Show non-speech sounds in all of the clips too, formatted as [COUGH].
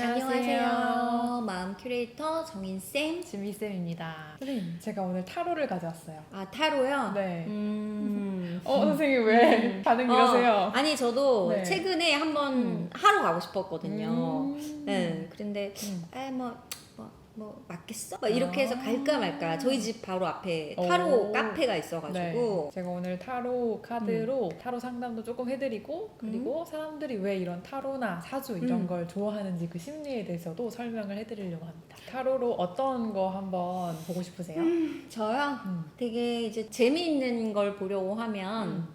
안녕하세요. 마음 큐레이터 정인쌤. 지미쌤입니다. 선생님, 제가 오늘 타로를 가져왔어요. 아, 타로요? 네. 음. 어, 선생님 왜 음. 반응 어, 이러세요? 아니, 저도 네. 최근에 한번 음. 하러 가고 싶었거든요. 음. 네. 그런데, 음. 아, 뭐, 뭐, 뭐, 맞겠어? 막 이렇게 해서 아. 갈까 말까. 저희 집 바로 앞에 타로 오. 카페가 네. 있어가지고. 제가 오늘 타로 카드로 타로 상담도 조금 해드리고 그리고 사람들이 왜 이런 타로나 사주 이런 음. 걸 좋아하는지 그 심리에 대해서도 설명을 해드리려고 합니다. 타로로 어떤 거 한번 보고 싶으세요? 저요? 음. 되게 이제 재미있는 걸 보려고 하면 음.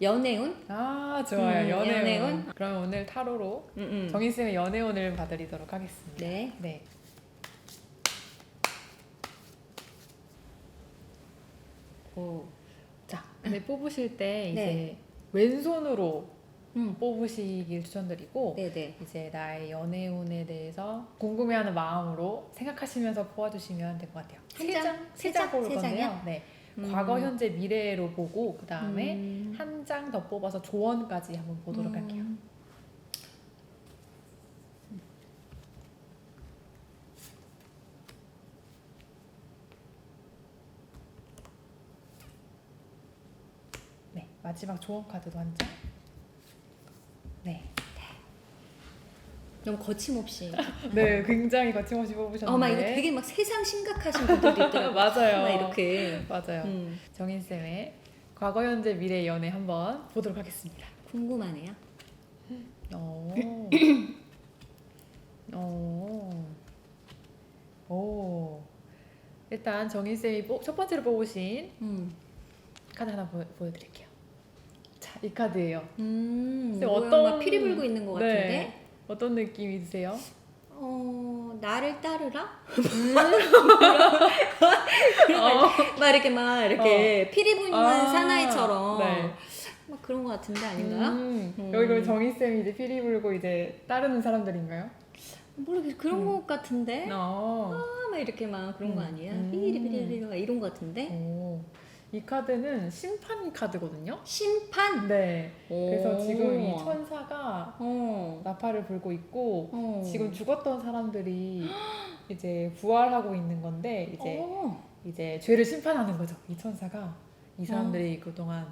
연애운? 아 좋아요 음, 연애운. 연애운? 그럼 오늘 타로로 음, 음. 정인 쌤의 연애운을 봐드리도록 하겠습니다. 네. 네. 오. 자, 근데 뽑으실 때 이제 네. 왼손으로 음. 뽑으시길 추천드리고 네네. 이제 나의 연애운에 대해서 궁금해하는 마음으로 생각하시면서 뽑아주시면 될 것 같아요. 한세 장? 장, 세 세 장 장? 뽑을 세 건데요. 장이요? 네, 음. 과거, 현재, 미래로 보고 그 다음에 음. 한 장 더 뽑아서 조언까지 한번 보도록 음. 할게요. 네, 마지막 조언 카드도 한 장. 네, 너무 거침없이. [LAUGHS] 네, 굉장히 거침없이 뽑으셨는데. 어, 막 이거 되게 막 세상 심각하신 분들도 있더라고요. [LAUGHS] 맞아요. 막 이렇게. 맞아요. 음, 정인 쌤의 과거, 현재, 미래 연애 한번 보도록 하겠습니다. 궁금하네요. 오. 오. [CLEARS THROAT] 오. 일단 정인 쌤이 뽑- 첫 번째로 뽑으신 음. 카드 하나 보, 보여드릴게요. 자, 이 카드예요. 음. 어떤- 막 피리 불고 있는 것 같은데. 네. 어떤 느낌이 드세요? 어, 나를 따르라? [LAUGHS] 음. 막 이렇게 막 이렇게 피리 부는 어. 아, 사나이처럼 네. 막 그런 것 같은데 아닌가요? 음, 음. 여기 그럼 정인 쌤이 이제 피리 불고 이제 따르는 사람들인가요? 모르겠 그런 음. 것 같은데. 어. 아, 막 이렇게 막 그런 거 음. 아니에요? 음. 피리 피리 피리 막 이런 것 같은데. 오. 이 카드는 심판 카드거든요. 심판. 네. 그래서 오. 지금 이 천사가 어. 나팔을 불고 있고 어. 지금 죽었던 사람들이 이제 부활하고 있는 건데 이제 어. 이제 죄를 심판하는 거죠. 이 천사가 이 사람들이 그동안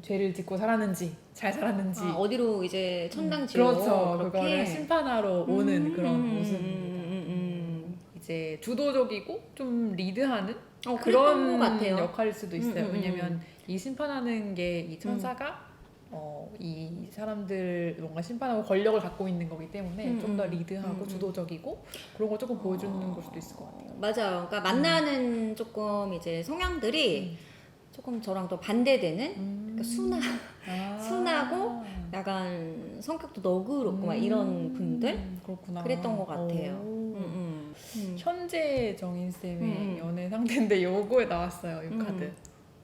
죄를 짓고 살았는지 잘 살았는지 아, 어디로 이제 천당 음, 지로 그렇죠. 그렇게 그거를 심판하러 오는 음, 그런 음. 음, 음, 이제 주도적이고 좀 리드하는 음. 어, 그런 그런 것 같아요. 역할일 수도 있어요. 음, 음, 왜냐면 이 심판하는 게 이 천사가 어, 이 사람들 뭔가 심판하고 권력을 갖고 있는 거기 때문에 음, 좀더 음. 리드하고 음, 음. 주도적이고 그런 걸 조금 보여주는 걸 수도 있을 것 같아요. 맞아요. 그러니까 만나는 조금 이제 성향들이 조금 저랑 또 반대되는 음. 그러니까 순하, 아. [LAUGHS] 순하고 약간 성격도 너그럽고 막 이런 음, 분들. 그랬던 것 같아요. 오. 음, 음. 음. 현재 정인 쌤의 음, 음. 연애 상태인데 요거에 나왔어요. 이 음. 카드.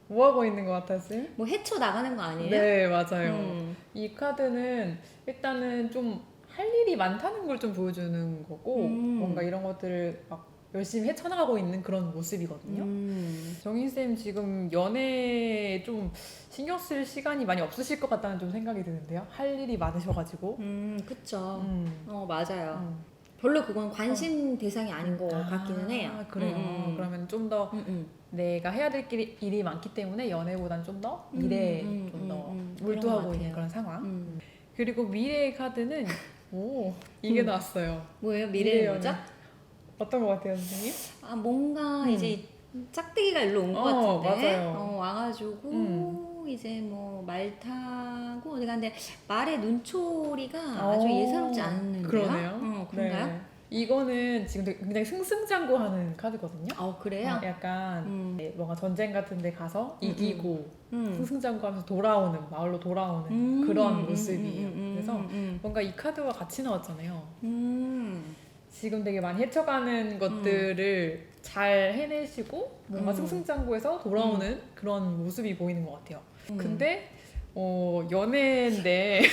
뭐 하고 있는 것 같았어요? 뭐 헤쳐 나가는 거 아니에요? 네 맞아요. 음. 이 카드는 일단은 좀 할 일이 많다는 걸 좀 보여주는 거고 음. 뭔가 이런 것들을 막 열심히 헤쳐나가고 있는 그런 모습이거든요. 음. 정인 쌤 지금 연애에 좀 신경 쓸 시간이 많이 없으실 것 같다는 좀 생각이 드는데요. 할 일이 많으셔가지고. 음, 그쵸. 음. 어, 맞아요. 음. 별로 그건 관심 대상이 아닌 것 같기는 해요. 아, 그래요. 음, 음. 그러면 좀 더 음, 음. 내가 해야 될 일이, 일이 많기 때문에 연애보단 좀더 미래에 음, 음, 좀 더 음, 음. 몰두하고 그런 것 있는. 그런 상황. 음. 그리고 미래의 카드는 오 이게 음. 나왔어요. 뭐예요? 미래 미래 뭐죠? 어떤 것 같아요, 선생님? 아 뭔가 음. 이제 짝대기가 일로 온 것 어, 같은데 맞아요. 어, 와가지고 음. 이제 뭐 말 타고 어디 갔는데 말의 눈초리가 어, 아주 예사롭지 않은데요? 그러네요. 어, 그런가요? 네. 이거는 지금 되게 굉장히 승승장구하는 카드거든요. 어 그래요? 어, 약간 음. 네, 뭔가 전쟁 같은 데 가서 음, 이기고 음. 승승장구하면서 돌아오는 마을로 돌아오는 음, 그런 음, 모습이에요. 음, 음, 그래서 음, 뭔가 이 카드와 같이 나왔잖아요. 음. 지금 되게 많이 헤쳐가는 것들을 잘 해내시고 뭔가 음. 승승장구해서 돌아오는 그런 모습이 보이는 것 같아요. 음. 근데 어 연애인데 [LAUGHS]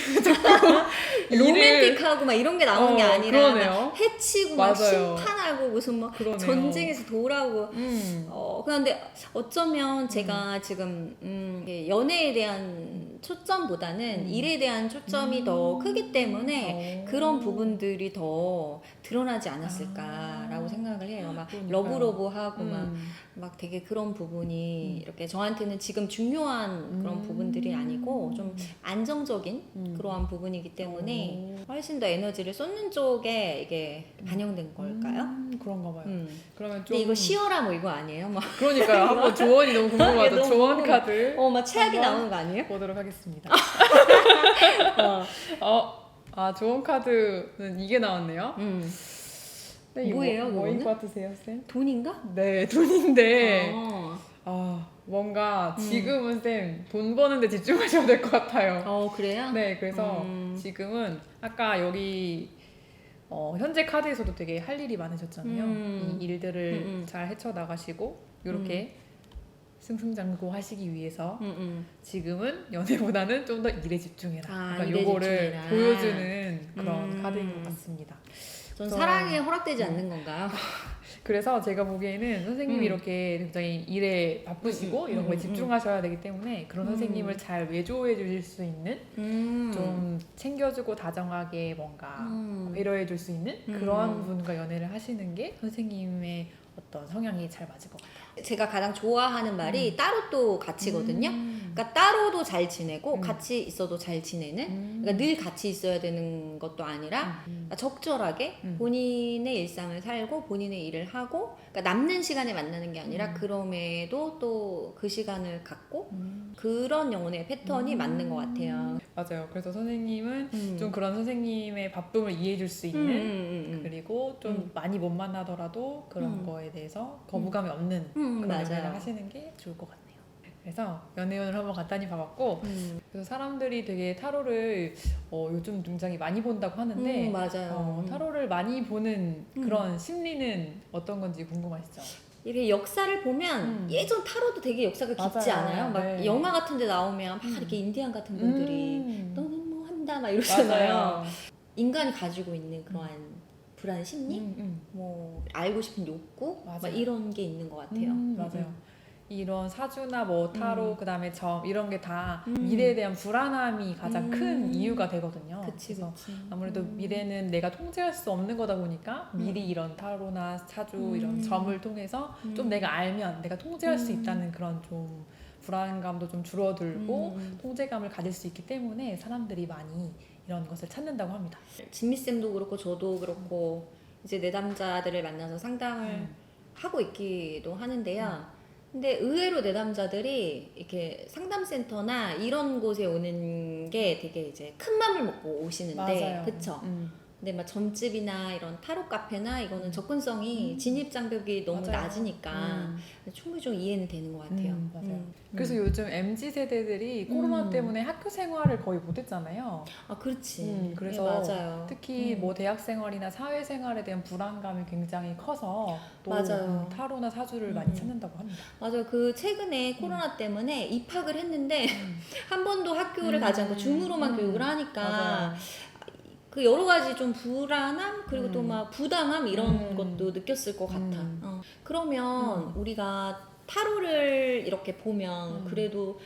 [LAUGHS] 로맨틱하고 막 이런 게 나오는 게 어, 아니라 막 그러네요. 해치고 막 맞아요. 심판하고 무슨 막 그러네요. 전쟁에서 돌아오고 음. 어 그런데 어쩌면 제가 지금 음, 연애에 대한 초점보다는 음. 일에 대한 초점이 더 크기 때문에 어. 그런 부분들이 더 드러나지 않았을까라고 아. 생각을 해요. 막 그러니까요. 러브러브하고 막, 음. 막 되게 그런 부분이 음. 이렇게 저한테는 지금 중요한 그런 음. 부분들이 아니고 좀 안정적인 음. 그러한 부분이기 때문에 오. 훨씬 더 에너지를 쏟는 쪽에 이게 반영된 걸까요? 음, 그런가 봐요. 음. 그러면 좀 근데 이거 쉬어라 뭐 이거 아니에요? 막, [LAUGHS] 그러니까요. 한번 조언이 너무 궁금하죠. 너무 조언. 카드 어, 막 최악이 나오는 거 아니에요? 보도록 하겠습니다. 어. [LAUGHS] 어, 아 조언 카드는 이게 나왔네요. 음. 네, 뭐예요, 그거는? 것 같으세요, 쌤? 돈인가? 네, 돈인데 어. 아 뭔가 음. 지금은 쌤 돈 버는데 집중하셔야 될 것 같아요. 어, 그래요? 네, 그래서 음. 지금은 아까 여기 어, 현재 카드에서도 되게 할 일이 많으셨잖아요. 음. 이 일들을 음, 음. 잘 헤쳐 나가시고 이렇게 승승장구 하시기 위해서 음, 음. 지금은 연애보다는 좀 더 일에 집중해라. 아, 약간 일에 요거를 집중해라. 보여주는 그런 음. 카드인 것 같습니다. 전 그래서- 사랑에 허락되지 않는 건가요? [LAUGHS] 그래서 제가 보기에는 선생님이 음. 이렇게 굉장히 일에 바쁘시고 음, 음, 이런 거에 음, 집중하셔야 되기 때문에 그런 음. 선생님을 잘 외조해 주실 수 있는 음. 좀 챙겨주고 다정하게 뭔가 음. 배려해 줄 수 있는 음. 그러한 분과 연애를 하시는 게 선생님의 어떤 성향이 잘 맞을 것 같아요. 제가 가장 좋아하는 말이 따로 또 가치거든요. 음. 그러니까 따로도 잘 지내고 음. 같이 있어도 잘 지내는. 음. 그러니까 늘 같이 있어야 되는 것도 아니라 음. 그러니까 적절하게 음. 본인의 일상을 살고 본인의 일을 하고 그러니까 남는 시간에 만나는 게 아니라 음. 그럼에도 또 그 시간을 갖고 음. 그런 영혼의 패턴이 음. 맞는 것 같아요. 맞아요. 그래서 선생님은 음. 좀 그런 선생님의 바쁨을 이해해 줄수 음, 있는 음, 음, 음. 그리고 좀 음. 많이 못 만나더라도 그런 음. 거에 대해서 거부감이 없는 음, 그런 맞아요. 연애를 하시는 게 좋을 것 같네요. 그래서 연애운을 한번 간단히 봐봤고 음. 그래서 사람들이 되게 타로를 어, 요즘 굉장히 많이 본다고 하는데 음, 맞아요. 어, 음. 타로를 많이 보는 음. 그런 심리는 어떤 건지 궁금하시죠? 이게 역사를 보면 음. 예전 타로도 되게 역사가 깊지 맞아요. 않아요? 막 네. 영화 같은 데 나오면 막 음. 이렇게 인디안 같은 분들이 음. 너는 뭐 한다 막 이러잖아요. 맞아요. 인간이 가지고 있는 그러한 불안 심리, 음, 음. 뭐 알고 싶은 욕구, 막 맞아요. 이런 게 있는 것 같아요. 음, 맞아요. 이런 사주나 뭐 타로 음. 그다음에 점 이런 게 다 음. 미래에 대한 불안함이 가장 음. 큰 이유가 되거든요. 그치, 그래서 그치. 아무래도 음. 미래는 내가 통제할 수 없는 거다 보니까 음. 미리 이런 타로나 사주 음. 이런 점을 통해서 음. 좀 내가 알면 내가 통제할 수 음. 있다는 그런 좀 불안감도 좀 줄어들고 음. 통제감을 가질 수 있기 때문에 사람들이 많이 이런 것을 찾는다고 합니다. 진미 쌤도 그렇고 저도 그렇고 이제 내담자들을 만나서 상담을 음. 하고 있기도 하는데요. 근데 의외로 내담자들이 이렇게 상담센터나 이런 곳에 오는 게 되게 이제 큰 맘을 먹고 오시는데, 그쵸? 음. 근데 막 점집이나 이런 타로 카페나 이거는 접근성이 음. 진입 장벽이 너무 맞아요. 낮으니까 음. 충분히 좀 이해는 되는 것 같아요. 음, 맞아요. 음. 그래서 요즘 MZ 세대들이 코로나 음. 때문에 학교 생활을 거의 못했잖아요. 아 그렇지. 음, 그래서 네, 맞아요. 특히 음. 뭐 대학 생활이나 사회 생활에 대한 불안감이 굉장히 커서 또 맞아요. 음, 타로나 사주를 음. 많이 찾는다고 합니다. 맞아요. 그 최근에 코로나 때문에 입학을 했는데 [LAUGHS] 한 번도 학교를 음. 가지 않고 줌으로만 음. 교육을 하니까 맞아요. 그 여러 가지 좀 불안함 그리고 또 음. 막 부담함 이런 음. 것도 느꼈을 것 같아. 음. 어. 그러면 음. 우리가 타로를 이렇게 보면 음. 그래도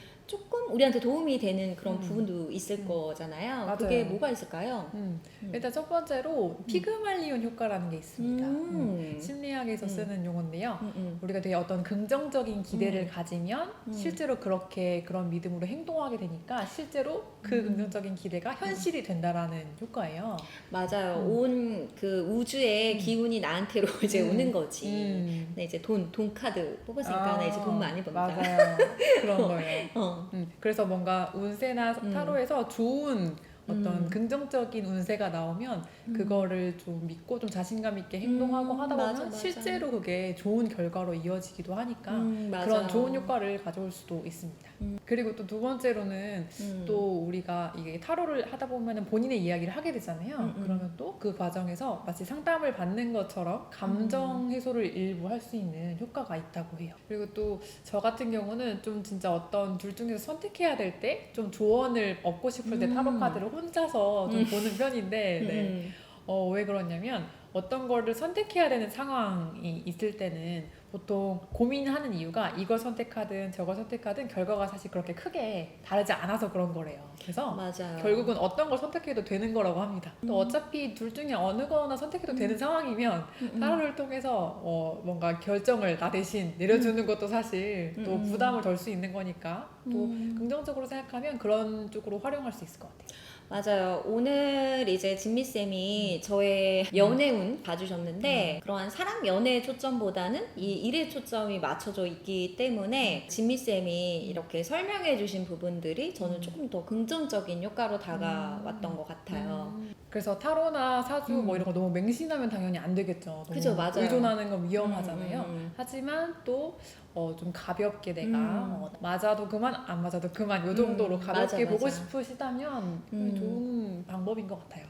우리한테 도움이 되는 그런 음. 부분도 있을 음. 거잖아요. 맞아요. 그게 뭐가 있을까요? 음. 음. 일단 첫 번째로 피그말리온 효과라는 게 있습니다. 음. 음. 심리학에서 음. 쓰는 용어인데요. 음, 음. 우리가 되게 어떤 긍정적인 기대를 음. 가지면 음. 실제로 그렇게 그런 믿음으로 행동하게 되니까 실제로 그 음. 긍정적인 기대가 현실이 된다라는 효과예요. 맞아요. 음. 온그 우주의 음. 기운이 나한테로 [LAUGHS] 이제 음. 오는 거지. 음. 나 이제 돈, 돈 카드 뽑았으니까 아, 나 이제 돈 많이 번다. 맞아요. 그런 [LAUGHS] 거예요. 어. 음, 그래서 뭔가 운세나 음. 타로에서 좋은 어떤 음. 긍정적인 운세가 나오면 그거를 좀 믿고 좀 자신감 있게 행동하고 음, 하다 보면 맞아, 맞아. 실제로 그게 좋은 결과로 이어지기도 하니까 음. 그런 좋은 효과를 가져올 수도 있습니다. 음. 그리고 또 두 번째로는 음. 또 우리가 이게 타로를 하다 보면은 본인의 이야기를 하게 되잖아요. 음, 음. 그러면 또 그 과정에서 마치 상담을 받는 것처럼 감정 해소를 일부 할 수 있는 효과가 있다고 해요. 그리고 또 저 같은 경우는 좀 진짜 어떤 둘 중에서 선택해야 될 때 좀 조언을 얻고 싶을 때 음. 타로 카드를 혼자서 좀 음. 보는 편인데 네. 음. 어, 왜 그러냐면 어떤 거를 선택해야 되는 상황이 있을 때는 보통 고민하는 이유가 이걸 선택하든 저걸 선택하든 결과가 사실 그렇게 크게 다르지 않아서 그런 거래요. 그래서 맞아요. 결국은 어떤 걸 선택해도 되는 거라고 합니다. 또 음. 어차피 둘 중에 어느 거나 선택해도 되는 상황이면 음, 음. 타로를 통해서 어, 뭔가 결정을 나 대신 내려주는 것도 사실 또 음, 음. 부담을 덜 수 있는 거니까 또 음. 긍정적으로 생각하면 그런 쪽으로 활용할 수 있을 것 같아요. 맞아요. 오늘 이제 진미 쌤이 저의 연애운 봐주셨는데 그러한 사랑 연애 초점보다는 이 일에 초점이 맞춰져 있기 때문에 진미 쌤이 이렇게 설명해주신 부분들이 저는 조금 더 긍정적인 효과로 다가왔던 것 같아요. 그래서 타로나 사주 음. 뭐 이런 거 너무 맹신하면 당연히 안 되겠죠. 너무 그죠, 맞아요. 의존하는 건 위험하잖아요. 음, 음, 하지만 또 어, 좀 가볍게 내가 음. 어, 맞아도 그만 안 맞아도 그만 요 정도로 음, 가볍게 맞아, 보고 맞아. 싶으시다면 음. 좋은 방법인 것 같아요.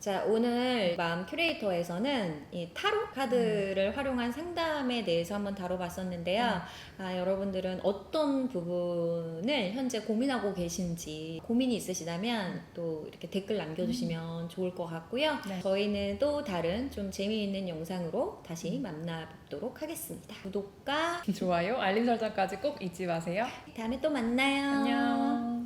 자, 오늘 마음 큐레이터에서는 이 타로 카드를 활용한 상담에 대해서 한번 다뤄봤었는데요. 아, 여러분들은 어떤 부분을 현재 고민하고 계신지 고민이 있으시다면 또 이렇게 댓글 남겨주시면 좋을 것 같고요. 네. 저희는 또 다른 좀 재미있는 영상으로 다시 만나뵙도록 하겠습니다. 구독과 [LAUGHS] 좋아요, 알림 설정까지 꼭 잊지 마세요. 다음에 또 만나요. 안녕.